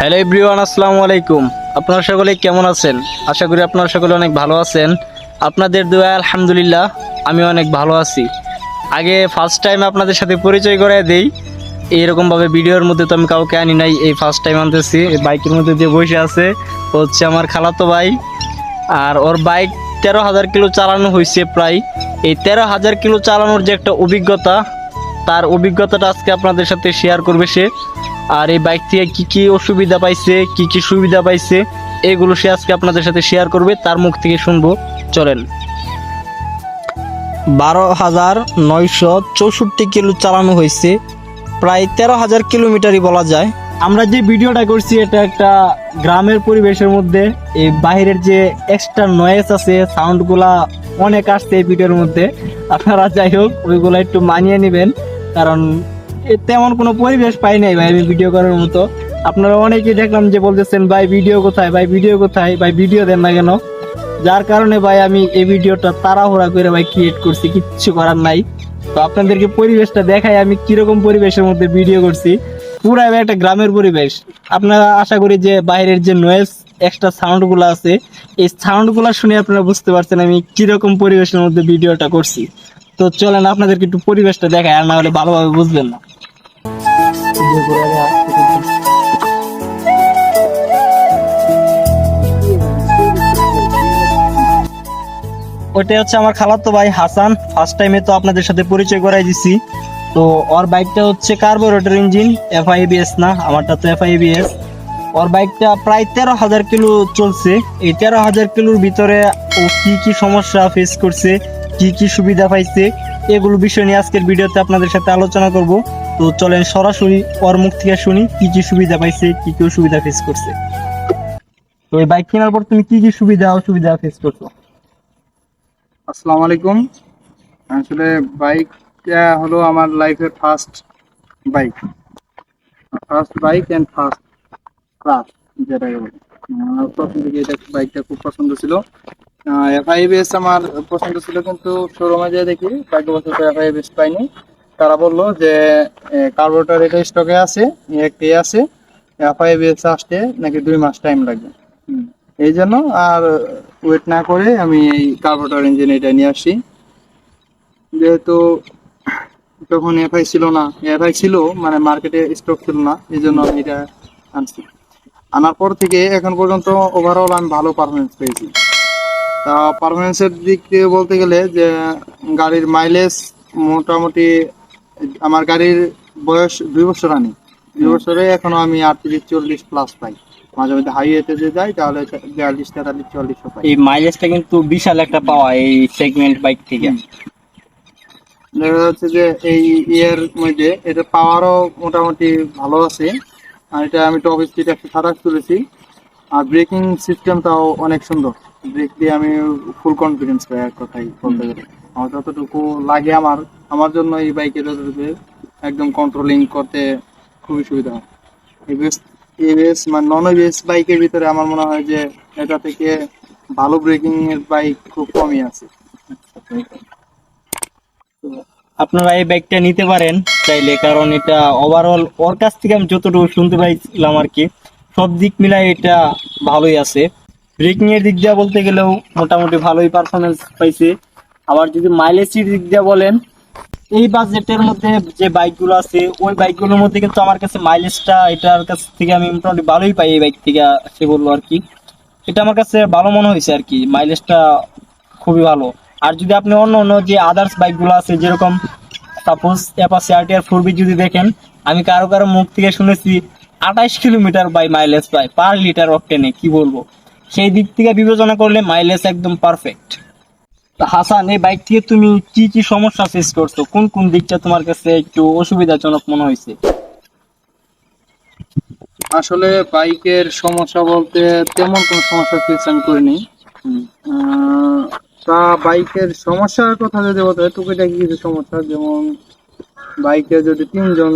Hello everyone, আসসালামু আলাইকুম। আপনারা সকলে কেমন আছেন? আশা করি আপনারা সকলে অনেক ভালো আছেন। আপনাদের দোয়া, আলহামদুলিল্লাহ, আমি অনেক ভালো আছি। আগে ফার্স্ট টাইম আপনাদের সাথে পরিচয় করে দেই। এইরকমভাবে ভিডিওর মধ্যে তো আমি কাউকে আনি নাই, এই ফার্স্ট টাইম আনতেছি। এই বাইকের মধ্যে যে বসে আছে হচ্ছে আমার খালাতো ভাই। আর ওর বাইক তেরো হাজার কিলো চালানো হয়েছে প্রায়। এই তেরো হাজার কিলো চালানোর যে একটা অভিজ্ঞতা, তার অভিজ্ঞতাটা আজকে আপনাদের সাথে শেয়ার করবে সে। আর এই বাইক থেকে কি কি অসুবিধা পাইছে, কি কি সুবিধা পাইছে, এগুলো সে আজকে আপনাদের সাথে শেয়ার করবে, তার মুখ থেকে শুনব। চলেন। বারো হাজার নয়শো চৌষট্টি কিলো চালানো হয়েছে, প্রায় তেরো হাজার কিলোমিটারই বলা যায়। আমরা যে ভিডিওটা করছি, এটা একটা গ্রামের পরিবেশের মধ্যে, এই বাইরের যে এক্সট্রা নয়েস আছে সাউন্ডগুলা অনেক আসছে এই ভিডিওর মধ্যে। আপনারা যাই হোক, ওইগুলো একটু মানিয়ে নেবেন, কারণ তেমন কোনো পরিবেশ পাই নাই ভাই আমি ভিডিও করার মতো। আপনারা অনেকেই দেখলাম যে বলতেছেন, ভাই ভিডিও কোথায়? ভাই ভিডিও কোথায়? ভাই ভিডিও দেন না কেন? যার কারণে ভাই আমি এই ভিডিওটা তাড়াহুড়া করে ভাই ক্রিয়েট করছি, কিচ্ছু করার নাই। তো আপনাদেরকে পরিবেশটা দেখাই আমি কীরকম পরিবেশের মধ্যে ভিডিও করছি। পুরো একটা গ্রামের পরিবেশ। আপনারা আশা করি যে বাইরের যে নয়েজ এক্সট্রা সাউন্ডগুলো আছে, এই সাউন্ডগুলো শুনে আপনারা বুঝতে পারছেন আমি কীরকম পরিবেশের মধ্যে ভিডিওটা করছি। তো চলেন আপনাদেরকে একটু পরিবেশটা দেখায় আর না হলে ভালোভাবে বুঝবেন না। ওইটা হচ্ছে আমার খালাতো ভাই হাসান। ফার্স্ট টাইমে তো আপনাদের সাথে পরিচয় করাই দিছি। তো ওর বাইকটা হচ্ছে কার্বোরেটর ইঞ্জিন এফআইবিএস না, আমারটা তো এফআইবিএস ওর বাইকটা প্রায় তেরো হাজার কিলো চলছে। এই তেরো হাজার কিলোর ভিতরে ও কি কি সমস্যা ফেস করছে, কি কি সুবিধা পাইছে, এগুলো বিষয় নিয়ে আজকের ভিডিওতে আপনাদের সাথে আলোচনা করব। তো চলেন সরাসরি ওর মুখ থেকে শুনি, কি কি সুবিধা পাইছে, কি কি অসুবিধা ফেস করছে। তো এই বাইক কেনার পর তুমি কি কি সুবিধা, অসুবিধা ফেস করছ? আসসালামু আলাইকুম আসলে বাইকটা হলো আমার লাইফের first bike first bike and first class যেটাকে বলি। প্রথম থেকে এটা বাইকটা খুব পছন্দ ছিল। এফআইবিএস আমার পছন্দ ছিল কিন্তু শোরুমে যেয়ে দেখি ভাগ্যবশত এফআইবিএস পাইনি। তারা বলল যে কার্বোরেটর এটা স্টকে আছে একটি আছে এফআইবিএস আসতে নাকি দুই মাস টাইম লাগবে। এই জন্য আর ওয়েট না করে আমি এই কার্বোরেটর ইঞ্জিন এটা নিয়ে আসি। যেহেতু তখন এফআই ছিল না এফআই ছিল মানে মার্কেটে স্টক ছিল না এই জন্য আমি এটা আনছি। আনার পর থেকে এখন পর্যন্ত ওভারঅল আমি ভালো পারফরমেন্স পেয়েছি। তা পারফরমেন্সের দিক থেকে বলতে গেলে যে গাড়ির মাইলেজ মোটামুটি আমার গাড়ির বয়স দুই বছর আনি। দুই বছরে এখনও আমি আটত্রিশ চল্লিশ প্লাস পাই। মাঝে মধ্যে হাইওয়েতে যে যাই তাহলে বিয়াল্লিশ তেতাল্লিশ চল্লিশও পাই। এই মাইলেজটা কিন্তু বিশাল একটা পাওয়া এই সেগমেন্ট বাইক থেকে। দেখা যাচ্ছে যে এই ইয়ের মধ্যে এটা পাওয়ারও মোটামুটি ভালো আছে। আর এটা আমি টপ স্পিড একশো সাতাশ তুলেছি। আর ব্রেকিং সিস্টেমটাও অনেক সুন্দর। ব্রেক দিয়ে আমি ফুল কনফিডেন্স পাই এক কথাই বলতে গেলে। যতটুকু লাগে আমার আমার জন্য এই বাইকে একদম কন্ট্রোলিং করতে খুবই সুবিধা। হয় এবিএস এবিএস মানে নন এবিএস বাইকের ভিতরে আমার মনে হয় যে এটা থেকে ভালো ব্রেকিং এর বাইক খুব কমই আছে। আপনারা এই বাইকটা নিতে পারেন চাইলে, কারণ এটা ওভারঅল ওর কাছ থেকে আমি যতটুকু শুনতে পাইছিলাম আর কি, সব দিক মিলাই এটা ভালোই আছে। ব্রেকিং এর দিক দিয়ে বলতে গেলেও মোটামুটি ভালোই পারফরমেন্স পাইছে। আবার যদি মাইলেজের দিক দিয়ে বলেন, এই বাজেটের মধ্যে যে বাইকগুলো আছে, ওই বাইকগুলোর মধ্যে কিন্তু আমার কাছে মাইলেজটা এটার কাছ থেকে আমি মোটামুটি ভালোই পাই এই বাইক থেকে, সে বলল আর কি। এটা আমার কাছে ভালো মনে হয়েছে আর কি মাইলেজটা খুবই ভালো। আর যদি আপনি অন্য অন্য যে আদার্স বাইকগুলো আছে, যেরকম suppose Apache RTR four V যদি দেখেন, আমি কারও কারও মুখ থেকে শুনেছি, আঠাইশ কিলোমিটার বাই মাইলেজ পাই পার লিটার অকটেনে কি বলব? সেই দিক থেকে বিবেচনা করলে মাইলেজ একদম পারফেক্ট হাসান এই বাইক থেকে তুমি কি কি সমস্যা ফেস করছ? কোন কোন দিকটা তোমার কাছে একটু অসুবিধাজনক মনে হয়েছে? আসলে বাইকের সমস্যা বলতে তেমন কোনো সমস্যা ফেস আমি করিনি। তা বাইকের সমস্যার কথা যদি বলতে হয় টুকিটাকি কিছু সমস্যা যেমন বাইকে যদি তিনজন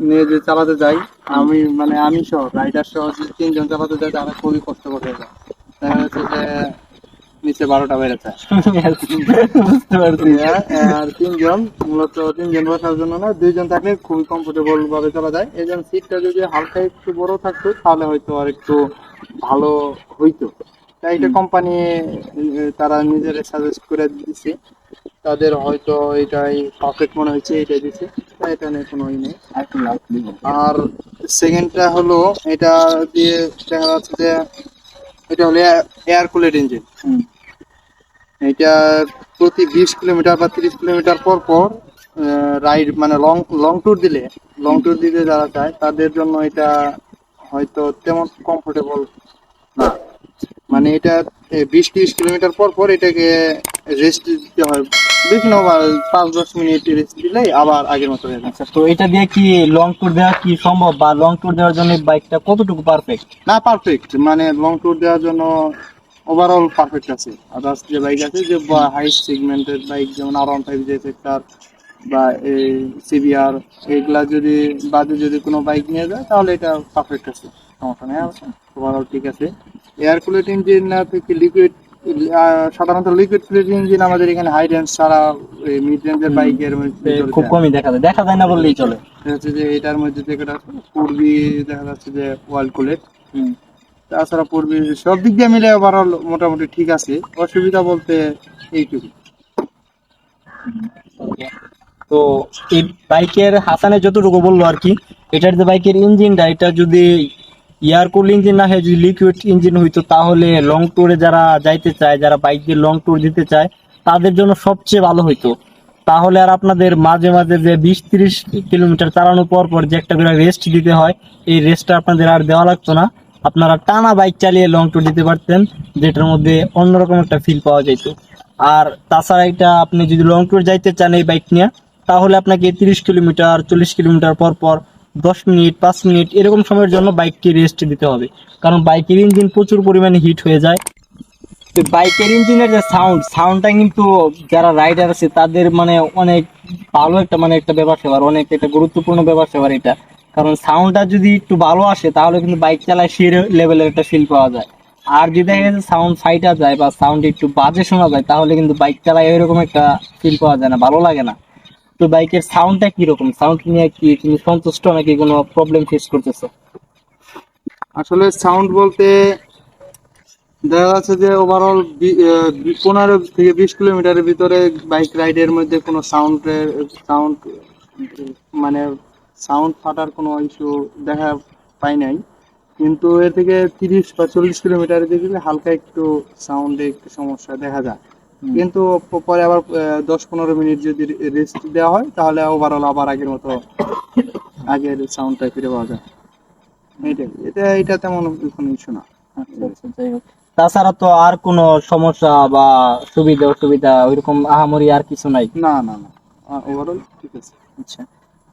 নিয়ে যে চালাতে যাই আমি মানে আমি সহ রাইডার সহ যদি তিনজন চালাতে যাই তাহলে খুবই কষ্টকর হয়ে যায়। দেখা যাচ্ছে যে নিচে বারোটা বেড়েছে। বুঝতে পারছি আর তিনজন মূলত তিনজন বসার জন্য না দুইজন থাকলে খুবই কমফোর্টেবল ভাবে চলা যায়। এই জন্য সিটটা যদি হালকা একটু বড় থাকতো তাহলে হয়তো আর একটু ভালো হইতো। তাই এটা কোম্পানি তারা নিজেরা সাজেস্ট করে দিচ্ছে তাদের হয়তো এটাই পারফেক্ট মনে হয়েছে এটাই দিচ্ছে তাই এটা নিয়ে কোনো ই নেই। আর সেকেন্ডটা হলো এটা দিয়ে দেখা যাচ্ছে যে এটা হলো এয়ার কুলেড ইঞ্জিন এটা প্রতি বিশ কিলোমিটার বা তিরিশ কিলোমিটার পর পর রাইড মানে লং লং ট্যুর দিলে লং ট্যুর দিতে যারা চায় তাদের জন্য এটা হয়তো তেমন কমফোর্টেবল না। মানে এটা বিশ তিরিশ কিলোমিটার পর পর এটাকে রেস্ট দিতে হয়। বেশি না পাঁচ দশ মিনিট রেস্ট দিলেই আবার আগের মতো হয়ে যায়। আচ্ছা তো এটা দিয়ে কি লং ট্যুর দেওয়া কি সম্ভব? বা লং ট্যুর দেওয়ার জন্য বাইকটা কতটুকু পারফেক্ট না পারফেক্ট মানে লং ট্যুর দেওয়ার জন্য ওভারঅল পারফেক্ট আছে। আদার্স যে বাইক আছে যে হাই সেগমেন্টের বাইক যেমন R one five J sector বা এই সিবিআর এগুলা যদি বাদে যদি কোনো বাইক নিয়ে যায় তাহলে এটা পারফেক্ট আছে। সমস্যা নেই ওভারঅল ঠিক আছে। এয়ার কুলেট ইঞ্জিন থেকে লিকুইড সাধারণত লিকুইড কুলেট ইঞ্জিন আমাদের এখানে হাই রেঞ্জ ছাড়া মিড রেঞ্জের বাইকের খুব কমই দেখা যায়। দেখা যায় না বললেই চলে। হচ্ছে যে এটার মধ্যে আছে পূর্বী দেখা যাচ্ছে যে ওয়ার্ল্ড কুলেট তাছাড়া পূর্বে সব দিক দিয়ে মিলে ওভারঅল মোটামুটি ঠিক আছে। অসুবিধা বলতে এইটুকু তো এই বাইকের হাসানে যতটুকু বলল আর কি, এটার যে বাইকের ইঞ্জিনটা এটা যদি এয়ার কুল ইঞ্জিন না হয়, যদি লিকুইড ইঞ্জিন হইতো, তাহলে লং ট্যুরে যারা যাইতে চায়, যারা বাইক দিয়ে লং ট্যুর দিতে চায়, তাদের জন্য সবচেয়ে ভালো হইতো। তাহলে আর আপনাদের মাঝে মাঝে যে বিশ তিরিশ কিলোমিটার চালানোর পর পর যে একটা করে রেস্ট দিতে হয়, এই রেস্টটা আপনাদের আর দেওয়া লাগতো না। আপনারা টানা বাইক চালিয়ে লং ট্যুর দিতে পারতেন, যেটার মধ্যে অন্যরকম একটা ফিল পাওয়া যেত আর তাছাড়া এটা আপনি যদি লং ট্যুর যাইতে চান এই বাইক নিয়ে, তাহলে আপনাকে তিরিশ কিলোমিটার, চল্লিশ কিলোমিটার পর পর দশ মিনিট, পাঁচ মিনিট এরকম সময়ের জন্য বাইককে রেস্ট দিতে হবে। কারণ বাইকের ইঞ্জিন প্রচুর পরিমাণে হিট হয়ে যায়। তো বাইকের ইঞ্জিনের যে সাউন্ড সাউন্ডটা কিন্তু যারা রাইডার আছে, তাদের মানে অনেক ভালো একটা মানে একটা ব্যাপার সেবার, অনেক একটা গুরুত্বপূর্ণ ব্যাপার সেবার এটা। কারণ সাউন্ডটা যদি একটু ভালো আসে, তাহলে কিন্তু বাইক চালায় সেই লেভেলের একটা ফিল পাওয়া যায়। আর যদি দেখা গেছে সাউন্ড ফাইটা যায় বা সাউন্ড একটু বাজে শোনা যায়, তাহলে কিন্তু বাইক চালায় এরকম একটা ফিল পাওয়া যায় না, ভালো লাগে না। তো বাইকের সাউন্ডটা কীরকম? সাউন্ড নিয়ে কি তুমি সন্তুষ্ট নাকি কোনো প্রবলেম ফেস করতেছো? আসলে সাউন্ড বলতে দেখা যাচ্ছে যে ওভারঅল পনেরো থেকে বিশ কিলোমিটারের ভিতরে বাইক রাইডের মধ্যে কোনো সাউন্ডের সাউন্ড মানে সাউন্ড ফাটার কোনো ইস্যু দেখা পাই নাই। কিন্তু এর থেকে তিরিশ বা চল্লিশ কিলোমিটারের দিকে গেলে হালকা একটু সাউন্ডে একটু সমস্যা দেখা যায়। কিন্তু পরে আবার আহ, দশ পনেরো মিনিট যদি রেস্ট দেওয়া হয় তাহলে ওভারঅল আবার আগের মতো আগের সাউন্ডটা ফিরে পাওয়া যায়। এইটাই। এটা এটা তেমন কোনো ইস্যু না। আচ্ছা, আচ্ছা, যাই হোক। তাছাড়া তো আর কোনো সমস্যা বা সুবিধা অসুবিধা ওইরকম আহামরি আর কিছু নাই? না না না। ওভারঅল ঠিক আছে। আচ্ছা।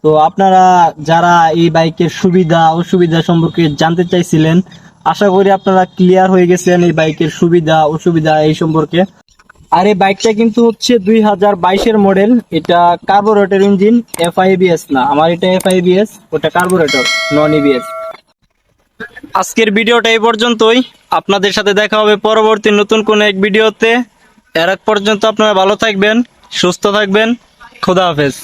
তো আপনারা যারা এই বাইকের সুবিধা, অসুবিধা সম্পর্কে জানতে চাইছিলেন, আশা করি আপনারা ক্লিয়ার হয়ে গেছেন এই বাইকের সুবিধা, অসুবিধা এই সম্পর্কে। আর এই বাইকটা কিন্তু হচ্ছে দুই হাজার বাইশের মডেল এটা কার্বোরেটর ইঞ্জিন এফ আইবিএস না। আমার এটা এফ আইবিএস ওটা কার্বোরেটর নন ইবিএস আজকের ভিডিওটা এই পর্যন্তই। আপনাদের সাথে দেখা হবে পরবর্তী নতুন কোনো এক ভিডিওতে। এর পর্যন্ত আপনারা ভালো থাকবেন, সুস্থ থাকবেন। খোদা হাফেজ।